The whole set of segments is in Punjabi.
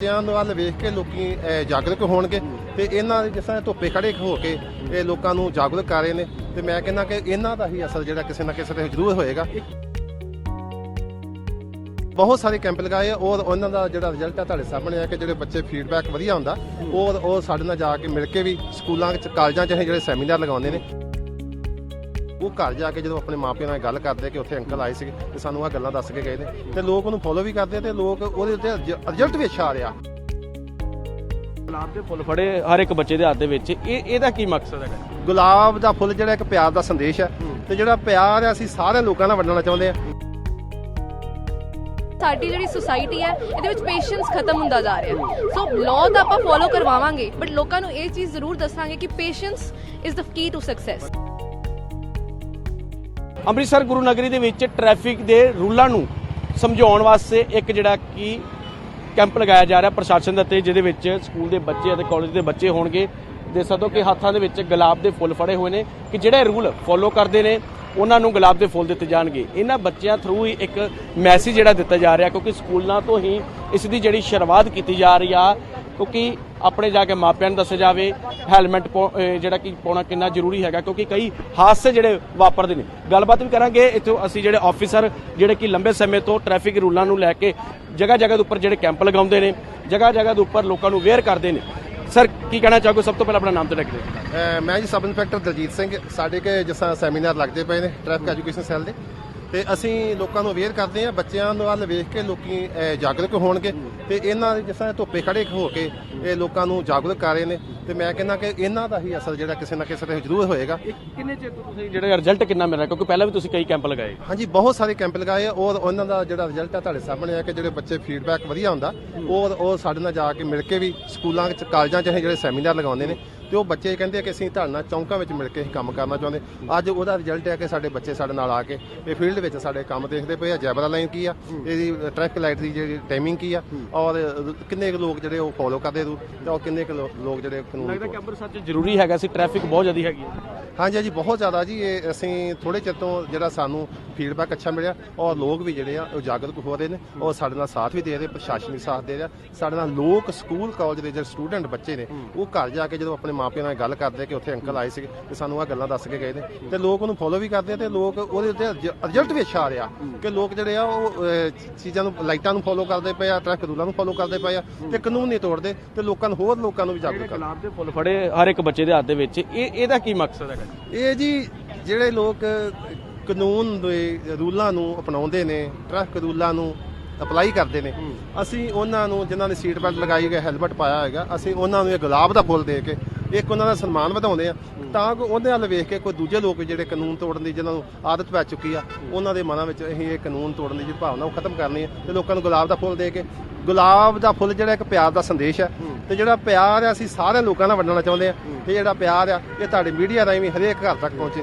ਬੱਚਿਆਂ ਵੱਲ ਵੇਖ ਕੇ ਲੋਕੀ ਜਾਗਰੂਕ ਹੋਣਗੇ ਤੇ ਇਹਨਾਂ ਦੇ ਜਿਸ ਤਰ੍ਹਾਂ ਧੁੱਪੇ ਖੜੇ ਹੋ ਕੇ ਇਹ ਲੋਕਾਂ ਨੂੰ ਜਾਗਰੂਕ ਕਰ ਰਹੇ ਨੇ ਤੇ ਮੈਂ ਕਹਿੰਦਾ ਕਿ ਇਹਨਾਂ ਦਾ ਹੀ ਅਸਰ ਜਿਹੜਾ ਕਿਸੇ ਨਾ ਕਿਸੇ ਤੇ ਜ਼ਰੂਰ ਹੋਏਗਾ। ਬਹੁਤ ਸਾਰੇ ਕੈਂਪ ਲਗਾਏ ਔਰ ਉਹਨਾਂ ਦਾ ਜਿਹੜਾ ਰਿਜ਼ਲਟ ਆ ਤੁਹਾਡੇ ਸਾਹਮਣੇ ਆ ਕਿ ਜਿਹੜੇ ਬੱਚੇ ਫੀਡਬੈਕ ਵਧੀਆ ਹੁੰਦਾ ਔਰ ਉਹ ਸਾਡੇ ਨਾਲ ਜਾ ਕੇ ਮਿਲ ਕੇ ਵੀ ਸਕੂਲਾਂ ਵਿੱਚ, ਕਾਲਜਾਂ 'ਚ ਇਹ ਜਿਹੜੇ ਸੈਮੀਨਾਰ ਲਗਾਉਂਦੇ ਨੇ। ਉਹ ਘਰ ਜਾ ਕੇ ਜਦੋਂ ਆਪਣੇ ਮਾਪਿਆਂ ਨਾਲ ਗੱਲ ਕਰਦੇ ਕਿ ਉੱਥੇ ਅੰਕਲ ਆਏ ਸੀਗੇ ਤੇ ਸਾਨੂੰ ਆਹ ਗੱਲਾਂ ਦੱਸ ਕੇ ਗਏ ਨੇ ਤੇ ਲੋਕ ਉਹਨੂੰ ਫੋਲੋ ਵੀ ਕਰਦੇ ਆ ਤੇ ਲੋਕ ਉਹਦੇ ਉੱਤੇ ਰਿਜ਼ਲਟ ਵੀ ਅੱਛਾ ਆ ਰਿਹਾ। ਗੁਲਾਬ ਦੇ ਫੁੱਲ ਫੜੇ ਹਰ ਇੱਕ ਬੱਚੇ ਦੇ ਹੱਥ ਦੇ ਵਿੱਚ। ਇਹ ਇਹਦਾ ਕੀ ਮਕਸਦ ਹੈਗਾ? ਗੁਲਾਬ ਦਾ ਫੁੱਲ ਜਿਹੜਾ ਇੱਕ ਪਿਆਰ ਦਾ ਸੰਦੇਸ਼ ਹੈ ਤੇ ਜਿਹੜਾ ਪਿਆਰ ਹੈ ਅਸੀਂ ਸਾਰੇ ਲੋਕਾਂ ਨਾਲ ਵੰਡਣਾ ਚਾਹੁੰਦੇ ਆ ਸਾਡੀ ਜਿਹੜੀ ਸੁਸਾਇਟੀ ਹੈ ਇਹਦੇ ਵਿੱਚ ਪੇਸ਼ੈਂਸ ਖਤਮ ਹੁੰਦਾ ਜਾ ਰਿਹਾ। ਸੋ ਲਾਅ ਤਾਂ ਆਪਾਂ ਫੋਲੋ ਕਰਵਾਵਾਂਗੇ ਬਟ ਲੋਕਾਂ ਨੂੰ ਇਹ ਚੀਜ਼ ਜ਼ਰੂਰ ਦੱਸਾਂਗੇ ਕਿ patience is the key to success Amritsar ਗੁਰੂ ਨਗਰੀ ਦੇ ਵਿੱਚ ਟ੍ਰੈਫਿਕ ਦੇ ਰੂਲਾਂ ਨੂੰ ਸਮਝਾਉਣ ਵਾਸਤੇ ਇੱਕ ਜਿਹੜਾ ਕਿ ਕੈਂਪ ਲਗਾਇਆ ਜਾ ਰਿਹਾ ਪ੍ਰਸ਼ਾਸਨ ਦੇ ਤੇ ਜਿਹਦੇ ਵਿੱਚ ਸਕੂਲ ਦੇ ਬੱਚੇ ਅਤੇ ਕਾਲਜ ਦੇ ਬੱਚੇ ਹੋਣਗੇ। ਦੇ ਸਕੋ ਕਿ ਹੱਥਾਂ ਦੇ ਵਿੱਚ ਗੁਲਾਬ ਦੇ ਫੁੱਲ ਫੜੇ ਹੋਏ ਨੇ ਕਿ ਜਿਹੜੇ ਰੂਲ ਫੋਲੋ ਕਰਦੇ ਨੇ, ਉਹਨਾਂ ਨੂੰ ਗੁਲਾਬ ਦੇ ਫੁੱਲ ਦਿੱਤੇ ਜਾਣਗੇ। ਇਹਨਾਂ ਬੱਚਿਆਂ ਥਰੂ ਹੀ ਇੱਕ ਮੈਸੇਜ ਜਿਹੜਾ ਦਿੱਤਾ ਜਾ ਰਿਹਾ, ਕਿਉਂਕਿ ਸਕੂਲਾਂ ਤੋਂ ਹੀ ਇਸ ਦੀ ਜਿਹੜੀ ਸ਼ੁਰੂਆਤ ਕੀਤੀ ਜਾ ਰਹੀ ਆ ਕਿਉਂਕਿ ਆਪਣੇ ਜਾ ਕੇ ਮਾਪਿਆਂ ਨੂੰ ਦੱਸਿਆ ਜਾਵੇ ਹੈਲਮਟ ਜਿਹੜਾ ਕਿ ਪਾਉਣਾ ਕਿੰਨਾ ਜ਼ਰੂਰੀ ਹੈਗਾ, ਕਿਉਂਕਿ ਕਈ ਹਾਦਸੇ ਜਿਹੜੇ ਵਾਪਰਦੇ ਨੇ। ਗੱਲਬਾਤ ਵੀ ਕਰਾਂਗੇ, ਇੱਥੋਂ ਅਸੀਂ ਜਿਹੜੇ ਆਫੀਸਰ ਜਿਹੜੇ ਕਿ ਲੰਬੇ ਸਮੇਂ ਤੋਂ ਟ੍ਰੈਫਿਕ ਰੂਲਾਂ ਨੂੰ ਲੈ ਕੇ ਜਗ੍ਹਾ ਜਗ੍ਹਾ ਦੇ ਉੱਪਰ ਜਿਹੜੇ ਕੈਂਪ ਲਗਾਉਂਦੇ ਨੇ ਜਗ੍ਹਾ ਜਗ੍ਹਾ ਦੇ ਉੱਪਰ ਲੋਕਾਂ ਨੂੰ ਅਵੇਅਰ ਕਰਦੇ ਨੇ। ਸਰ ਕੀ ਕਹਿਣਾ ਚਾਹੋਗੇ? ਸਭ ਤੋਂ ਪਹਿਲਾਂ ਆਪਣਾ ਨਾਮ ਤੇ ਲਿਖ ਦਿਓ। ਮੈਂ ਜੀ ਸਬ ਇੰਸਪੈਕਟਰ ਦਲਜੀਤ ਸਿੰਘ, ਸਾਡੇ ਕੇ ਜਿਸ ਤਰ੍ਹਾਂ ਸੈਮੀਨਾਰ ਲੱਗਦੇ ਪਏ ਨੇ ਟ੍ਰੈਫਿਕ ਐਜੂਕੇਸ਼ਨ ਸੈੱਲ ਦੇ। ਤੇ ਅਸੀਂ ਲੋਕਾਂ ਨੂੰ ਅਵੇਅਰ ਕਰਦੇ ਹਾਂ ਬੱਚਿਆਂ ਨੂੰ ਵੱਲ ਵੇਖ ਕੇ ਲੋਕੀ ਜਾਗਰੂਕ ਹੋਣਗੇ ਤੇ ਇਹਨਾਂ ਦੇ ਜਿਸ ਤਰ੍ਹਾਂ ਧੁੱਪੇ ਖੜੇ ਹੋ ਕੇ ਇਹ ਲੋਕਾਂ ਨੂੰ ਜਾਗਰੂਕ ਕਰ ਰਹੇ ਨੇ ਤੇ ਮੈਂ ਕਹਿੰਦਾ ਕਿ ਇਹਨਾਂ ਦਾ ਹੀ ਅਸਰ ਜਿਹੜਾ ਕਿਸੇ ਨਾ ਕਿਸੇ ਤੇ ਜ਼ਰੂਰ ਹੋਏਗਾ। ਕਿੰਨੇ ਚਿਰ ਤੋਂ ਤੁਸੀਂ ਜਿਹੜਾ ਰਿਜ਼ਲਟ ਕਿੰਨਾ ਮਿਲ ਰਿਹਾ? ਕਿਉਂਕਿ ਪਹਿਲਾਂ ਵੀ ਤੁਸੀਂ ਕਈ ਕੈਂਪ ਲਗਾਏ। ਹਾਂਜੀ ਬਹੁਤ ਸਾਰੇ ਕੈਂਪ ਲਗਾਏ ਆ ਔਰ ਉਹਨਾਂ ਦਾ ਜਿਹੜਾ ਰਿਜ਼ਲਟ ਆ ਤੁਹਾਡੇ ਸਾਹਮਣੇ ਆ ਕਿ ਜਿਹੜੇ ਬੱਚੇ ਫੀਡਬੈਕ ਵਧੀਆ ਹੁੰਦਾ ਔਰ ਉਹ ਸਾਡੇ ਨਾਲ ਜਾ ਕੇ ਮਿਲ ਕੇ ਵੀ ਸਕੂਲਾਂ ਵਿੱਚ ਕਾਲਜਾਂ 'ਚ ਜਿਹੜੇ ਸੈਮੀਨਾਰ ਲਗਾਉਂਦੇ ਨੇ ਤੇ ਉਹ ਬੱਚੇ ਕਹਿੰਦੇ ਆ ਕਿ ਅਸੀਂ ਨਾਲ ਚੌਂਕਾਂ ਵਿੱਚ ਮਿਲ ਕੇ ਅਸੀਂ ਕੰਮ ਕਰਨਾ ਚਾਹੁੰਦੇ। ਅੱਜ ਉਹਦਾ ਰਿਜ਼ਲਟ ਹੈ ਕਿ ਸਾਡੇ ਬੱਚੇ ਸਾਡੇ ਨਾਲ ਆ ਕੇ ਇਹ ਫੀਲਡ ਵਿੱਚ ਸਾਡੇ ਕੰਮ ਦੇਖਦੇ ਪਏ ਆ। ਜੈਬਰਾ ਲਾਈਨ ਕੀ ਆ? ਇਹਦੀ ਟ੍ਰੈਫਿਕ ਲਾਈਟ ਦੀ ਜਿਹੜੀ ਟਾਈਮਿੰਗ ਕੀ ਆ? ਔਰ ਕਿੰਨੇ ਕੁ ਲੋਕ ਜਿਹੜੇ ਉਹ ਫੋਲੋ ਕਰਦੇ ਰੂ ਤੇ ਉਹ ਕਿੰਨੇ ਕੁ ਲੋਕ ਜਿਹੜੇ ਕਾਨੂੰਨ ਲੱਗਦਾ ਤੋਂ- ਕਿ ਅੰਮ੍ਰਿਤਸਰ 'ਚ ਜ਼ਰੂਰੀ ਹੈਗਾ ਸੀ ਟ੍ਰੈਫਿਕ ਬਹੁਤ ਜ਼ਿਆਦਾ ਹੈਗੀ ਹੈ। ਹਾਂਜੀ ਹਾਂਜੀ, ਬਹੁਤ ਜ਼ਿਆਦਾ ਜੀ। ਇਹ ਅਸੀਂ ਥੋੜੇ ਚਿਰ ਤੋਂ ਜਿਹੜਾ ਸਾਨੂੰ ਫੀਡਬੈਕ ਅੱਛਾ ਮਿਲਿਆ। ਔਰ ਲੋਕ ਵੀ ਜਿਹੜੇ ਆ, ਉਹ ਜਾਗਰੂਕ ਹੋ ਰਹੇ ਨੇ। ਔਰ ਸਾਡੇ ਨਾਲ ਸਾਥ ਵੀ ਦੇ ਰਹੇ, ਪ੍ਰਸ਼ਾਸਨਿਕ ਸਾਥ ਦੇ ਰਿਹਾ। ਸਾਡੇ ਨਾਲ ਲੋਕ ਸਕੂਲ ਕਾਲਜ ਦੇ ਜਿਹੜੇ ਸਟੂਡੈਂਟ ਬੱਚੇ ਨੇ, ਉਹ ਘਰ ਜਾ ਕੇ ਜਦੋਂ ਆਪਣੇ ਮਾਪਿਆਂ ਨਾਲ ਗੱਲ ਕਰਦੇ ਕਿ ਉੱਥੇ ਅੰਕਲ ਆਏ ਸੀਗੇ ਤੇ ਸਾਨੂੰ ਆਹ ਗੱਲਾਂ ਦੱਸ ਕੇ ਗਏ ਨੇ। ਤੇ ਲੋਕ ਉਹਨੂੰ ਫੋਲੋ ਵੀ ਕਰਦੇ ਆ ਤੇ ਲੋਕ ਉਹਦੇ ਉੱਤੇ ਰਿਜ਼ਲਟ ਵੀ ਅੱਛਾ ਆ ਰਿਹਾ। ਕਿ ਲੋਕ ਜਿਹੜੇ ਆ, ਉਹ ਚੀਜ਼ਾਂ ਨੂੰ, ਲਾਈਟਾਂ ਨੂੰ ਫੋਲੋ ਕਰਦੇ ਪਏ ਆ ਟ੍ਰੈਫਿਕ ਰੂਲਾਂ ਨੂੰ ਫੋਲੋ ਕਰਦੇ ਪਏ ਆ ਤੇ ਕਾਨੂੰਨ ਨਹੀਂ ਤੋੜਦੇ ਤੇ ਲੋਕਾਂ ਨੂੰ, ਹੋਰ ਲੋਕਾਂ ਨੂੰ ਵੀ ਜਾਗਰੂਕ ਕਰਦੇ। ਗੁਲਾਬ ਦੇ ਫੁੱਲ ਫੜੇ ਹਰ ਇੱਕ ਬੱਚੇ ਦੇ ਹੱਥ ਦੇ ਵਿੱਚ, ਇਹ, ਇਹਦਾ ਕੀ ਮਕਸਦ ਹੈਗਾ? ਇਹ ਜੀ ਜਿਹੜੇ ਲੋਕ ਕਾਨੂੰਨ ਦੇ ਰੂਲਾਂ ਨੂੰ ਅਪਣਾਉਂਦੇ ਨੇ ਟ੍ਰੈਫਿਕ ਰੂਲਾਂ ਨੂੰ ਅਪਲਾਈ ਕਰਦੇ ਨੇ ਅਸੀਂ ਉਹਨਾਂ ਨੂੰ ਜਿਨ੍ਹਾਂ ਨੇ ਸੀਟ ਬੈਲਟ ਲਗਾਈ ਹੈ ਹੈਲਮਟ ਪਾਇਆ ਹੈਗਾ ਅਸੀਂ ਉਹਨਾਂ ਨੂੰ ਇਹ ਗੁਲਾਬ ਦਾ ਫੁੱਲ ਦੇ ਕੇ ਇੱਕ ਉਹਨਾਂ ਦਾ ਸਨਮਾਨ ਵਧਾਉਂਦੇ ਆ ਤਾਂ ਕਿ ਉਹਦੇ ਵੱਲ ਵੇਖ ਕੇ ਕੋਈ ਦੂਜੇ ਲੋਕ ਜਿਹੜੇ ਕਾਨੂੰਨ ਤੋੜਨ ਦੀ ਜਿਨ੍ਹਾਂ ਨੂੰ ਆਦਤ ਪੈ ਚੁੱਕੀ ਆ ਉਹਨਾਂ ਦੇ ਮਨਾਂ ਵਿੱਚ ਅਸੀਂ ਇਹ ਕਾਨੂੰਨ ਤੋੜਨ ਦੀ ਜਿਹੜੀ ਭਾਵਨਾ ਉਹ ਖਤਮ ਕਰਨੀ ਹੈ ਤੇ ਲੋਕਾਂ ਨੂੰ ਗੁਲਾਬ ਦਾ ਫੁੱਲ ਦੇ ਕੇ ਗੁਲਾਬ ਦਾ ਫੁੱਲ ਜਿਹੜਾ ਇੱਕ ਪਿਆਰ ਦਾ ਸੰਦੇਸ਼ ਹੈ। ਤੇ ਜਿਹੜਾ ਪਿਆਰ ਹੈ ਅਸੀਂ ਸਾਰੇ ਲੋਕਾਂ ਨਾਲ ਵੰਡਣਾ ਚਾਹੁੰਦੇ ਆ ਤੇ ਜਿਹੜਾ ਪਿਆਰ ਆ ਇਹ ਤੁਹਾਡੇ ਮੀਡੀਆ ਰਾਹੀਂ ਵੀ ਹਰੇਕ ਘਰ ਤੱਕ ਪਹੁੰਚੇ।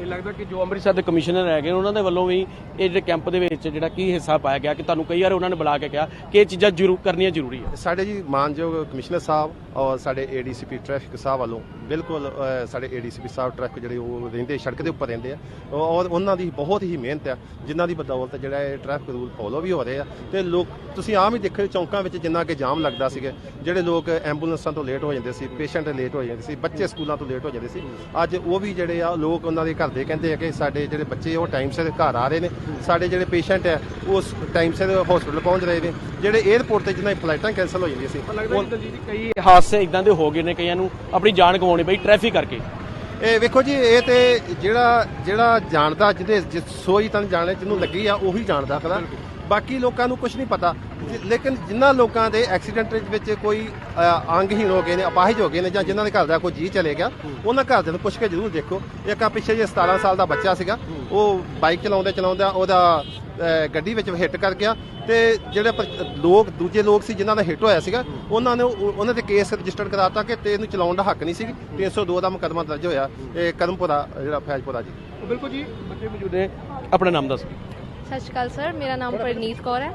ਇਹ ਲੱਗਦਾ ਕਿ ਜੋ ਅੰਮ੍ਰਿਤਸਰ ਦੇ ਕਮਿਸ਼ਨਰ ਹੈਗੇ ਨੇ, ਉਹਨਾਂ ਦੇ ਵੱਲੋਂ ਵੀ ਇਹ ਜਿਹੜੇ ਕੈਂਪ ਦੇ ਵਿੱਚ ਜਿਹੜਾ ਕੀ ਹਿੱਸਾ ਪਾਇਆ ਗਿਆ ਕਿ ਤੁਹਾਨੂੰ ਕਈ ਵਾਰ ਉਹਨਾਂ ਨੇ ਬੁਲਾ ਕੇ ਕਿਹਾ ਕਿ ਇਹ ਚੀਜ਼ਾਂ ਜ਼ਰੂਰ ਕਰਨੀਆਂ ਜ਼ਰੂਰੀ ਹੈ ਸਾਡੇ ਜੀ ਮਾਨਯੋਗ ਕਮਿਸ਼ਨਰ ਸਾਹਿਬ ਔਰ ਸਾਡੇ ਏਡੀਸੀਪੀ ਟ੍ਰੈਫਿਕ ਸਾਹਿਬ ਵੱਲੋਂ ਬਿਲਕੁਲ ਅਹ, ਸਾਡੇ ਏਡੀਸੀਪੀ ਸਾਹਿਬ ਟ੍ਰੈਫਿਕ ਜਿਹੜੇ ਉਹ ਰਹਿੰਦੇ ਸੜਕ ਦੇ ਉੱਪਰ ਰਹਿੰਦੇ ਆ। ਔਰ ਉਹਨਾਂ ਦੀ ਬਹੁਤ ਹੀ ਮਿਹਨਤ ਆ ਜਿਨ੍ਹਾਂ ਦੀ ਬਦੌਲਤ ਜਿਹੜਾ ਇਹ ਟ੍ਰੈਫਿਕ ਰੂਲ ਫੋਲੋ ਵੀ ਹੋ ਰਹੇ ਆ। ਤੇ ਲੋਕ ਤੁਸੀਂ ਆਮ ਹੀ ਦੇਖੋ ਚੌਂਕਾਂ ਵਿੱਚ ਜਿੰਨਾ ਕਿ ਜਾਮ ਲੱਗਦਾ ਸੀਗਾ ਜਿਹੜੇ ਲੋਕ ਐਂਬੂਲੈਂਸਾਂ ਤੋਂ ਲੇਟ ਹੋ ਜਾਂਦੇ ਸੀ ਪੇਸ਼ੈਂਟ ਲੇਟ ਹੋ ਜਾਂਦੇ ਸੀ ਬੱਚੇ ਸਕੂਲਾਂ ਤੋਂ ਲੇਟ ਹੋ ਜਾਂਦੇ ਸੀ। ਅੱਜ ਉਹ ਵੀ ਜਿਹੜੇ ਆ ਲੋਕ ਉਹਨਾਂ ਦੇ ਘਰ ਦੇ ਕਹਿੰਦੇ ਆ ਕਿ ਸਾਡੇ ਜਿਹੜੇ ਬੱਚੇ ਉਹ ਟਾਈਮ ਸਿਰ ਘਰ ਆ ਰਹੇ ਨੇ। ਸਾਡੇ ਜਿਹੜੇ ਪੇਸ਼ੈਂਟ ਆ ਉਹ ਟਾਈਮ ਸਿਰ ਹਸਪੀਟਲ ਪਹੁੰਚ ਰਹੇ ਨੇ। ਜਿਹੜੇ 에ਅਰਪੋਰਟ ਤੇ ਜਿਨ੍ਹਾਂ ਫਲਾਈਟਾਂ ਕੈਨਸਲ ਹੋ ਜਾਂਦੀਆਂ ਸੀ ਕਈ ਹਾਦਸੇ ਇਦਾਂ ਦੇ ਹੋ ਗਏ ਨੇ ਕਈਆਂ ਨੂੰ ਆਪਣੀ ਜਾਨ ਗਵਾਉਣੀ ਪਈ ਟ੍ਰੈਫਿਕ ਕਰਕੇ। ਇਹ ਵੇਖੋ ਜੀ ਇਹ ਤੇ ਜਿਹੜਾ ਜਿਹੜਾ ਜਾਣਦਾ ਜਿਹਦੇ ਸੋਈ ਤਨ ਜਾਣੇ ਜਿਹਨੂੰ ਲੱਗੀ ਆ ਉਹੀ ਜਾਣਦਾ ਕਦਾ ਬਾਕੀ ਲੋਕਾਂ ਨੂੰ ਕੁਝ ਨਹੀਂ ਪਤਾ। ਲੇਕਿਨ ਜਿਨ੍ਹਾਂ ਲੋਕਾਂ ਦੇ ਐਕਸੀਡੈਂਟ ਵਿੱਚ ਕੋਈ ਅੰਗਹੀਣ ਹੋ ਗਏ ਨੇ, ਅਪਾਹਜ ਹੋ ਗਏ ਨੇ ਜਾਂ ਜਿਨ੍ਹਾਂ ਦੇ ਘਰ ਦਾ ਕੋਈ ਜੀ ਚਲੇ ਗਿਆ, ਉਹਨਾਂ ਘਰਦਿਆਂ ਨੂੰ ਪੁੱਛ ਕੇ ਜ਼ਰੂਰ ਦੇਖੋ। ਇੱਕ ਆ ਪਿੱਛੇ ਜੇ 17 ਸਾਲ ਦਾ ਬੱਚਾ ਸੀਗਾ, ਉਹ ਬਾਈਕ ਚਲਾਉਂਦੇ ਚਲਾਉਂਦਾ ਉਹਦਾ ਗੱਡੀ ਵਿੱਚ ਹਿੱਟ ਕਰ ਗਿਆ ਤੇ ਜਿਹੜੇ ਲੋਕ, ਦੂਜੇ ਲੋਕ ਸੀ ਜਿਨ੍ਹਾਂ ਦਾ ਹਿੱਟ ਹੋਇਆ ਸੀਗਾ, ਉਹਨਾਂ ਨੇ ਉਹਨਾਂ ਤੇ ਕੇਸ ਰਜਿਸਟਰ ਕਰਾਤਾ ਕਿ ਤੇ ਇਹਨੂੰ ਚਲਾਉਣ ਦਾ ਹੱਕ ਨਹੀਂ ਸੀ 302 ਦਾ ਮੁਕੱਦਮਾ ਦਰਜ ਹੋਇਆ, ਇਹ ਕਰਮਪੁਰਾ ਜਿਹੜਾ ਫੈਜ਼ਪੁਰਾ ਜੀ। ਬਿਲਕੁਲ ਜੀ, ਬੱਚੇ ਮੌਜੂਦ ਨੇ। ਆਪਣਾ ਨਾਮ ਦੱਸੋ ਸਤਿ ਸ਼੍ਰੀ ਅਕਾਲ ਸਰ, ਮੇਰਾ ਨਾਮ ਪਰਨੀਤ ਕੌਰ ਹੈ।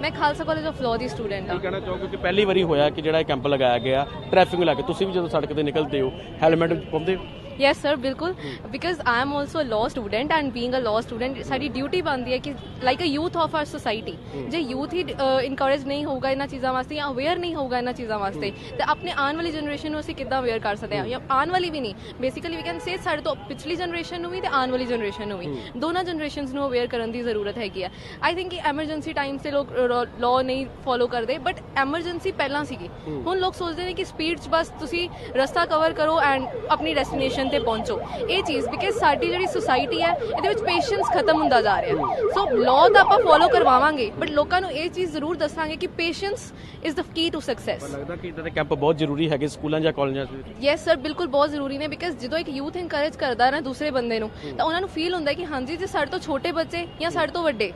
ਮੈਂ ਖਾਲਸਾ ਕਾਲਜ ਆਫ ਲਾਅ ਦੀ ਸਟੂਡੈਂਟ ਕੀ ਹਾਂ ਕਹਿਣਾ ਚਾਹੋਗੇ? ਕਿ ਪਹਿਲੀ ਵਾਰੀ ਹੋਇਆ ਕਿ ਜਿਹੜਾ ਇਹ ਕੈਂਪ ਲਗਾਇਆ ਗਿਆ ਟ੍ਰੈਫਿਕ ਨੂੰ ਲੈ ਕੇ ਤੁਸੀਂ ਵੀ ਜਦੋਂ ਸੜਕ ਤੇ ਨਿਕਲਦੇ ਹੋ ਹੈਲਮਟ ਪਾਉਂਦੇ ਹੋ? ਯੈਸ ਸਰ ਬਿਲਕੁਲ because I am also law student and being uh law student ਸਾਡੀ ਡਿਊਟੀ ਬਣਦੀ ਹੈ ਕਿ like uh youth of our society ਜੇ ਯੂਥ ਹੀ ਇਨਕਰੇਜ ਨਹੀਂ ਹੋਊਗਾ ਇਹਨਾਂ ਚੀਜ਼ਾਂ ਵਾਸਤੇ ਜਾਂ ਅਵੇਅਰ ਨਹੀਂ ਹੋਊਗਾ ਇਹਨਾਂ ਚੀਜ਼ਾਂ ਵਾਸਤੇ ਤੇ ਆਪਣੇ ਆਉਣ ਵਾਲੀ ਜਨਰੇਸ਼ਨ ਨੂੰ ਅਸੀਂ ਕਿੱਦਾਂ ਅਵੇਅਰ ਕਰ ਸਕਦੇ ਹਾਂ ਜਾਂ ਆਉਣ ਵਾਲੀ ਵੀ ਨਹੀਂ ਬੇਸਿਕਲੀ ਵੀ ਕੈਨ ਸੇ ਸਾਡੇ ਤੋਂ ਪਿਛਲੀ ਜਨਰੇਸ਼ਨ ਨੂੰ ਵੀ ਤੇ ਆਉਣ ਵਾਲੀ ਜਨਰੇਸ਼ਨ ਨੂੰ ਵੀ ਦੋਨਾਂ ਜਨਰੇਸ਼ਨਸ ਨੂੰ ਅਵੇਅਰ ਕਰਨ ਦੀ ਜ਼ਰੂਰਤ ਹੈਗੀ ਆ ਆਈ ਥਿੰਕ ਕਿ ਐਮਰਜੈਂਸੀ ਟਾਈਮ ਤੇ ਲੋਕ ਲਾਅ ਨਹੀਂ ਫੋਲੋ ਕਰਦੇ ਬਟ ਐਮਰਜੈਂਸੀ ਪਹਿਲਾਂ ਸੀਗੀ ਹੁਣ ਲੋਕ ਸੋਚਦੇ ਨੇ ਕਿ ਸਪੀਡ 'ਚ ਬਸ ਤੁਸੀਂ ਰਸਤਾ ਕਵਰ ਕਰੋ ਐਂਡ ਆਪਣੀ ਡੈਸਟੀਨੇਸ਼ਨ ਤੇ ਪਹੁੰਚੋ। ਇਹ ਚੀਜ਼ ਬਿਕਾਜ਼ ਸਾਡੀ ਜਿਹੜੀ ਸੁਸਾਇਟੀ ਹੈ ਇਹਦੇ ਵਿੱਚ ਪੇਸ਼ੈਂਸ ਖਤਮ ਹੁੰਦਾ ਜਾ ਰਿਹਾ। ਸੋ ਲਾਅ ਤਾਂ ਆਪਾਂ ਫੋਲੋ ਕਰਵਾਵਾਂਗੇ ਬਟ ਲੋਕਾਂ ਨੂੰ ਇਹ ਚੀਜ਼ ਜ਼ਰੂਰ ਦੱਸਾਂਗੇ ਕਿ patience is the key to success ਲੱਗਦਾ ਕਿ ਇਦਾਂ ਦੇ ਕੈਂਪ ਬਹੁਤ ਜ਼ਰੂਰੀ ਹੈਗੇ ਸਕੂਲਾਂ ਜਾਂ ਕਾਲਜਾਂ 'ਚ ਯੈਸ ਸਰ ਬਿਲਕੁਲ ਬਹੁਤ ਜ਼ਰੂਰੀ ਨੇ ਬਿਕਾਜ਼ ਜਦੋਂ ਇੱਕ ਯੂਥ ਇਨਕਰੇਜ ਕਰਦਾ ਹੈ ਨਾ ਦੂਸਰੇ ਬੰਦੇ ਨੂੰ ਤਾਂ ਉਹਨਾਂ ਨੂੰ ਫੀਲ ਹੁੰਦਾ ਕਿ ਹਾਂਜੀ ਜੇ ਸਾਡੇ ਤੋਂ ਛੋਟੇ ਬੱਚੇ ਜਾਂ ਸਾਡੇ ਤੋਂ ਵੱਡੇ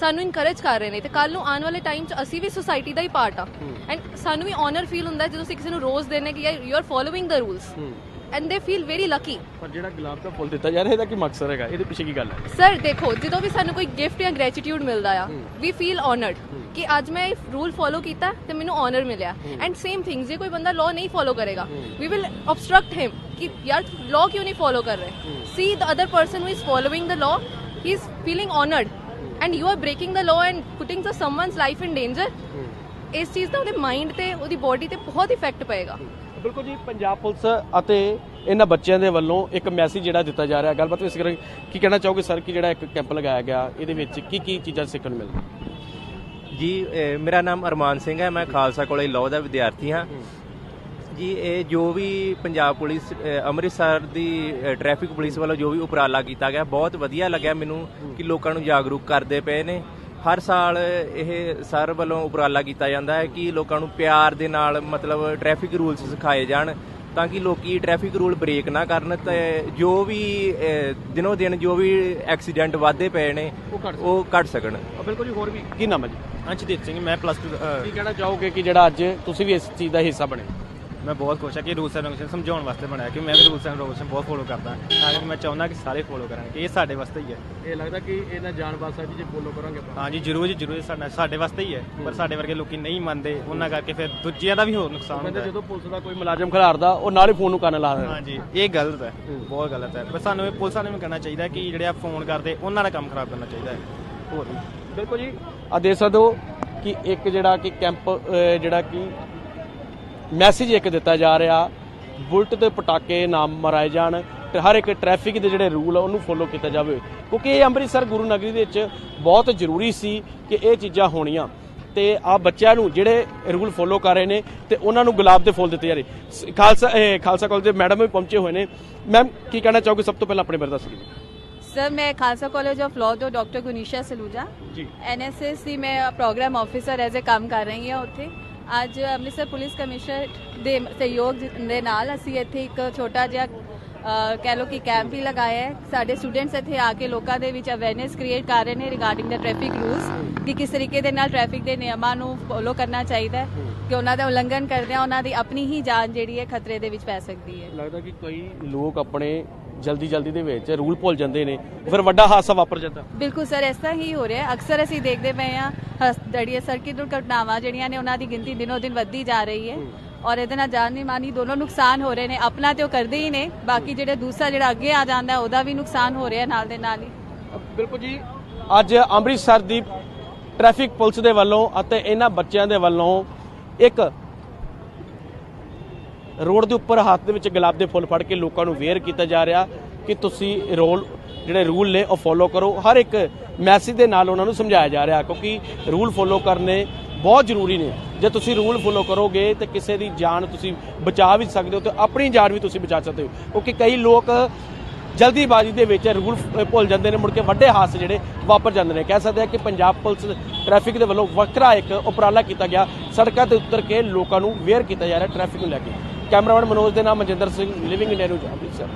ਸਾਨੂੰ ਇਨਕਰੇਜ ਕਰ ਰਹੇ ਨੇ ਤੇ ਕੱਲ ਨੂੰ ਆਉਣ ਵਾਲੇ ਟਾਈਮ 'ਚ ਅਸੀਂ ਵੀ ਸੁਸਾਇਟੀ ਦਾ ਹੀ ਪਾਰਟ ਆ। ਐਂਡ ਸਾਨੂੰ ਵੀ ਆਨਰ ਫੀਲ ਹੁੰਦਾ ਜਦੋਂ ਅਸੀਂ ਕਿਸੇ ਨੂੰ ਰੋਜ਼ ਦਿੰਨੇ ਕਿ you are following the rules and they feel very lucky ਪਰ ਜਿਹੜਾ ਗੁਲਾਬ ਦਾ ਫੁੱਲ ਦਿੱਤਾ ਰਿਹਾ ਇਹਦਾ ਕੀ ਮਕਸਦ ਹੈਗਾ? ਇਹਦੇ ਪਿੱਛੇ ਕੀ ਗੱਲ ਹੈ? ਸਰ ਦੇਖੋ ਜਦੋਂ ਵੀ ਸਾਨੂੰ ਕੋਈ ਗਿਫਟ ਜਾਂ ਗ੍ਰੈਟੀਟਿਊਡ ਮਿਲਦਾ ਆ ਵੀ ਫੀਲ ਆਨਰਡ ਕਿ ਅੱਜ ਮੈਂ ਇਹ ਰੂਲ ਫੋਲੋ ਕੀਤਾ ਤੇ ਮੈਨੂੰ ਆਨਰ ਮਿਲਿਆ। ਐਂਡ ਸੇਮ ਥਿੰਗ ਜੇ ਕੋਈ ਬੰਦਾ ਲਾਅ ਨਹੀਂ ਫੋਲੋ ਕਰੇਗਾ ਵੀ ਵਿਲ obstruct him ਕਿ ਯਾਰ ਲਾਅ ਕਿਉਂ ਨਹੀਂ ਫੋਲੋ ਕਰ ਰਹੇ? See the other person who is following the law he is feeling honoured and you are breaking the law and putting the someone's life in danger ਇਸ ਚੀਜ਼ ਦਾ ਉਹਦੇ ਮਾਈਂਡ ਤੇ ਉਹਦੀ ਬੋਡੀ ਤੇ ਬਹੁਤ ਇਫੈਕਟ ਪਏਗਾ। ਬਿਲਕੁਲ ਜੀ ਪੰਜਾਬ ਪੁਲਿਸ ਅਤੇ ਇਹਨਾਂ ਬੱਚਿਆਂ ਦੇ ਵੱਲੋਂ ਇੱਕ ਮੈਸੇਜ ਜਿਹੜਾ ਦਿੱਤਾ ਜਾ ਰਿਹਾ। ਗੱਲਬਾਤ ਇਸ ਕਰਾਂਗੇ ਕੀ ਕਹਿਣਾ ਚਾਹੋਗੇ ਸਰ? ਕਿ ਜਿਹੜਾ ਇੱਕ ਕੈਂਪ ਲਗਾਇਆ ਗਿਆ ਇਹਦੇ ਵਿੱਚ ਕੀ ਕੀ ਚੀਜ਼ਾਂ ਸਿੱਖਣ ਨੂੰ ਮਿਲਦੀਆਂ? ਜੀ ਮੇਰਾ ਨਾਮ ਅਰਮਾਨ ਸਿੰਘ ਹੈ। ਮੈਂ ਖਾਲਸਾ ਕਾਲਜ ਲਾਅ ਦਾ ਵਿਦਿਆਰਥੀ ਹਾਂ। ਜੀ ਇਹ ਜੋ ਵੀ ਪੰਜਾਬ ਪੁਲਿਸ ਅੰਮ੍ਰਿਤਸਰ ਦੀ ਟ੍ਰੈਫਿਕ ਪੁਲਿਸ ਵੱਲੋਂ ਜੋ ਵੀ ਉਪਰਾਲਾ ਕੀਤਾ ਗਿਆ ਬਹੁਤ ਵਧੀਆ ਲੱਗਿਆ ਮੈਨੂੰ ਕਿ ਲੋਕਾਂ ਨੂੰ ਜਾਗਰੂਕ ਕਰਦੇ ਪਏ ਨੇ। ਹਰ ਸਾਲ ਇਹ ਸਰ ਵੱਲੋਂ ਉਪਰਾਲਾ ਕੀਤਾ ਜਾਂਦਾ ਹੈ ਕਿ ਲੋਕਾਂ ਨੂੰ ਪਿਆਰ ਦੇ ਨਾਲ ਮਤਲਬ ਟ੍ਰੈਫਿਕ ਰੂਲਸ ਸਿਖਾਏ ਜਾਣ ਤਾਂ ਕਿ ਲੋਕੀ ਟ੍ਰੈਫਿਕ ਰੂਲ ਬ੍ਰੇਕ ਨਾ ਕਰਨ ਤੇ ਜੋ ਵੀ ਦਿਨੋਂ ਦਿਨ ਜੋ ਵੀ ਐਕਸੀਡੈਂਟ ਵਾਧੇ ਪਏ ਨੇ ਉਹ ਘੱਟ ਸਕਣ। ਉਹ ਘਟ ਸਕਣ। ਬਿਲਕੁਲ ਜੀ ਹੋਰ ਵੀ? ਕੀ ਨਾਮ ਹੈ ਜੀ? ਅੰਸ਼ਦੀਪ ਸਿੰਘ ਮੈਂ ਪਲੱਸ 2 ਕੀ ਕਹਿਣਾ ਚਾਹੋਗੇ ਕਿ ਜਿਹੜਾ ਅੱਜ ਤੁਸੀਂ ਵੀ ਇਸ ਚੀਜ਼ ਦਾ ਹਿੱਸਾ ਬਣੇ? ਮੈਂ ਬਹੁਤ ਖੁਸ਼ ਹਾਂ ਕਿ ਰੂਲਸ ਐਂਡ ਰੈਗੂਲੇਸ਼ਨ ਸਮਝਾਉਣ ਵਾਸਤੇ ਬਣਾਇਆ ਕਿ ਮੈਂ ਵੀ ਰੂਲਸ ਐਂਡ ਰੈਗੂਲੇਸ਼ਨ ਬਹੁਤ ਫੋਲੋ ਕਰਦਾ ਤਾਂ ਕਰਕੇ ਮੈਂ ਚਾਹੁੰਦਾ ਕਿ ਸਾਰੇ ਫੋਲੋ ਕਰਨ ਕਿ ਇਹ ਸਾਡੇ ਵਾਸਤੇ ਹੀ ਹੈ। ਇਹ ਲੱਗਦਾ ਕਿ ਇਹਨਾਂ ਜਾਨ ਬਚ ਸਕਦੀ ਜੇ ਫੋਲੋ ਕਰਾਂਗੇ ਆਪਾਂ। ਹਾਂਜੀ ਜ਼ਰੂਰ ਜੀ ਜ਼ਰੂਰ ਸਾਡਾ ਸਾਡੇ ਵਾਸਤੇ ਹੀ ਹੈ ਪਰ ਸਾਡੇ ਵਰਗੇ ਲੋਕੀ ਨਹੀਂ ਮੰਨਦੇ ਉਹਨਾਂ ਕਰਕੇ ਫਿਰ ਦੂਜਿਆਂ ਦਾ ਵੀ ਹੋਰ ਨੁਕਸਾਨ ਹੁੰਦਾ ਹੈ। ਜਦੋਂ ਪੁਲਿਸ ਦਾ ਕੋਈ ਮੁਲਾਜ਼ਮ ਖਿਲਾਰਦਾ ਉਹ ਨਾਲ ਹੀ ਫੋਨ ਨੂੰ ਕੰਨ ਲਾ ਦਿੰਦਾ। ਹਾਂਜੀ ਇਹ ਗਲਤ ਹੈ ਬਹੁਤ ਗਲਤ ਹੈ ਪਰ ਸਾਨੂੰ ਇਹ ਪੁਲਿਸ ਵਾਲਿਆਂ ਨੂੰ ਕਹਿਣਾ ਚਾਹੀਦਾ ਕਿ ਜਿਹੜੇ ਆ ਫੋਨ ਕਰਦੇ ਉਹਨਾਂ ਦਾ ਕੰਮ ਖਰਾਬ ਕਰਨਾ ਚਾਹੀਦਾ ਹੈ। ਹੋਰ ਬਿਲਕੁਲ ਜੀ ਆ ਦੇਖ ਸਕਦੇ ਹੋ ਕਿ ਇੱਕ ਜਿਹੜਾ ਕਿ ਕੈਂਪ ਜਿਹੜਾ ਕਿ ਮੈਸੇਜ ਇੱਕ ਦਿੱਤਾ ਜਾ ਰਿਹਾ ਬੁਲਟ ਤੇ ਪਟਾਕੇ ਨਾ ਮਰਾਏ ਜਾਣ ਤੇ ਹਰ ਇੱਕ ਟ੍ਰੈਫਿਕ ਦੇ ਜਿਹੜੇ ਰੂਲ ਆ ਉਹਨੂੰ ਫੋਲੋ ਕੀਤਾ ਜਾਵੇ। ਕਿਉਂਕਿ ਇਹ ਅੰਮ੍ਰਿਤਸਰ ਗੁਰੂ ਨਗਰੀ ਦੇ ਵਿੱਚ ਬਹੁਤ ਜ਼ਰੂਰੀ ਸੀ ਕਿ ਇਹ ਚੀਜ਼ਾਂ ਹੋਣੀਆਂ। ਤੇ ਆ ਬੱਚਿਆਂ ਨੂੰ ਜਿਹੜੇ ਰੂਲ ਫੋਲੋ ਕਰ ਰਹੇ ਨੇ ਤੇ ਉਹਨਾਂ ਨੂੰ ਗੁਲਾਬ ਦੇ ਫੁੱਲ ਦਿੱਤੇ ਜਾ ਰਹੇ। ਖਾਲਸਾ ਖਾਲਸਾ ਕਾਲਜ ਦੇ ਮੈਡਮ ਵੀ ਪਹੁੰਚੇ ਹੋਏ ਨੇ। ਮੈਮ ਕੀ ਕਹਿਣਾ ਚਾਹੋਗੇ? ਸਭ ਤੋਂ ਪਹਿਲਾਂ ਆਪਣੇ ਬਾਰੇ ਦੱਸ ਦਿਓ। ਸਰ ਮੈਂ ਖਾਲਸਾ ਕਾਲਜ ਆਫ ਲਾਅ ਤੋਂ ਡਾਕਟਰ ਗੁਨੀਸ਼ਾ ਸਲੂਜਾ। ਜੀ। ਐਨਐਸਐਸ ਦੀ ਮੈਂ ਪ੍ਰੋਗਰਾਮ ਆਫੀਸਰ ਐਜ਼ ਅ ਕੰਮ ਕਰ ਰਹੀ ਹਾਂ ਉੱਥੇ। ਅੱਜ ਅੰਮ੍ਰਿਤਸਰ ਪੁਲਿਸ ਕਮਿਸ਼ਨਰ ਦੇ ਸਹਿਯੋਗ ਦੇ ਨਾਲ ਅਸੀਂ ਇੱਥੇ ਇੱਕ ਛੋਟਾ ਜਿਹਾ ਕਹਿ ਲਓ ਕਿ ਕੈਂਪ ਵੀ ਲਗਾਇਆ ਹੈ। ਸਾਡੇ ਸਟੂਡੈਂਟਸ ਇੱਥੇ ਆ ਕੇ ਲੋਕਾਂ ਦੇ ਵਿੱਚ ਅਵੇਅਰਨੈਸ ਕ੍ਰੀਏਟ ਕਰ ਰਹੇ ਨੇ ਰਿਗਾਰਡਿੰਗ ਦਾ ਟ੍ਰੈਫਿਕ ਰੂਲਸ ਕਿ ਕਿਸ ਤਰੀਕੇ ਦੇ ਨਾਲ ਟ੍ਰੈਫਿਕ ਦੇ ਨਿਯਮਾਂ ਨੂੰ ਫੋਲੋ ਕਰਨਾ ਚਾਹੀਦਾ ਹੈ ਕਿ ਉਹਨਾਂ ਦਾ ਉਲੰਘਣ ਕਰਦੇ ਆ ਉਹਨਾਂ ਦੀ ਆਪਣੀ ਹੀ ਜਾਨ ਜਿਹੜੀ ਹੈ ਖਤਰੇ ਦੇ ਵਿੱਚ ਪੈ ਸਕਦੀ ਹੈ। ਲੱਗਦਾ ਕਿ ਕਈ ਲੋਕ ਆਪਣੇ ਜਲਦੀ ਜਲਦੀ ਦੇ ਵਿੱਚ ਰੂਲ ਭੁੱਲ ਜਾਂਦੇ ਨੇ ਫਿਰ ਵੱਡਾ ਹਾਦਸਾ ਵਾਪਰ ਜਾਂਦਾ। ਬਿਲਕੁਲ ਸਰ ਤਰ੍ਹਾਂ ਹੀ ਹੋ ਰਿਹਾ। ਅਕਸਰ ਅਸੀਂ ਦੇਖਦੇ ਪਏ ਹਾਂ ਹਸ- ਜਿਹੜੀਆਂ ਸੜਕੀ ਦੁਰਘਟਨਾਵਾਂ ਜਿਹੜੀਆਂ ਨੇ ਉਹਨਾਂ ਦੀ ਗਿਣਤੀ ਦਿਨੋ ਦਿਨ ਵੱਧਦੀ ਜਾ ਰਹੀ ਹੈ। ਔਰ ਇਹਦੇ ਨਾਲ ਜਾਨੀ ਮਾਨੀ ਦੋਨੋਂ ਨੁਕਸਾਨ ਹੋ ਰਹੇ ਨੇ। ਆਪਣਾ ਤੇ ਉਹ ਕਰਦੇ ਹੀ ਨੇ ਬਾਕੀ ਜਿਹੜੇ ਦੂਸਰਾ ਜਿਹੜਾ ਅੱਗੇ ਆ ਜਾਂਦਾ ਉਹਦਾ ਵੀ ਨੁਕਸਾਨ ਹੋ ਰਿਹਾ ਨਾਲ ਦੇ ਨਾਲ ਹੀ। ਬਿਲਕੁਲ ਜੀ ਅੱਜ ਅੰਮ੍ਰਿਤਸਰ ਦੀ ਟ੍ਰੈਫਿਕ ਪੁਲਿਸ ਦੇ ਵੱਲੋਂ ਅਤੇ ਇਹਨਾਂ ਬੱਚਿਆਂ ਦੇ ਵੱਲੋਂ ਇੱਕ ਰੋਡ ਦੇ ਉੱਪਰ ਹੱਥ ਦੇ ਵਿੱਚ ਗੁਲਾਬ ਦੇ ਫੁੱਲ ਫੜ ਕੇ ਲੋਕਾਂ ਨੂੰ ਵੇਅਰ ਕੀਤਾ ਜਾ ਰਿਹਾ ਕਿ ਤੁਸੀਂ ਰੋਲ ਜਿਹੜੇ ਰੂਲ ਨੇ ਉਹ ਫੋਲੋ ਕਰੋ। ਹਰ ਇੱਕ ਮੈਸੇਜ ਦੇ ਨਾਲ ਉਹਨਾਂ ਨੂੰ ਸਮਝਾਇਆ ਜਾ ਰਿਹਾ ਕਿਉਂਕਿ ਰੂਲ ਫੋਲੋ ਕਰਨੇ ਬਹੁਤ ਜ਼ਰੂਰੀ ਨੇ। ਜੇ ਤੁਸੀਂ ਰੂਲ ਫੋਲੋ ਕਰੋਗੇ ਤੇ ਕਿਸੇ ਦੀ ਜਾਨ ਤੁਸੀਂ ਬਚਾ ਵੀ ਸਕਦੇ ਹੋ ਤੇ ਆਪਣੀ ਜਾਨ ਵੀ ਤੁਸੀਂ ਬਚਾ ਸਕਦੇ ਹੋ। ਕਿਉਂਕਿ ਕਈ ਲੋਕ ਜਲਦੀਬਾਜ਼ੀ ਦੇ ਵਿੱਚ ਰੂਲ ਭੁੱਲ ਜਾਂਦੇ ਨੇ, ਮੁੜ ਕੇ ਵੱਡੇ ਹਾਦਸੇ ਜਿਹੜੇ ਵਾਪਰ ਜਾਂਦੇ ਨੇ। ਕਹਿ ਸਕਦੇ ਆ ਕਿ ਪੰਜਾਬ ਪੁਲਿਸ ਟ੍ਰੈਫਿਕ ਦੇ ਵੱਲੋਂ ਵੱਖਰਾ ਇੱਕ ਉਪਰਾਲਾ ਕੀਤਾ ਗਿਆ। ਸੜਕਾਂ ਤੇ ਉਤਰ ਕੇ ਲੋਕਾਂ ਨੂੰ ਵੇਅਰ ਕੀਤਾ ਜਾ ਰਿਹਾ, ਟ੍ਰੈਫਿਕ ਨੂੰ ਲੈ ਕੇ। ਕੈਮਰਾਮੈਨ ਮਨੋਜ ਦੇ ਨਾਲ Manjinder Singh living India news Amritsar.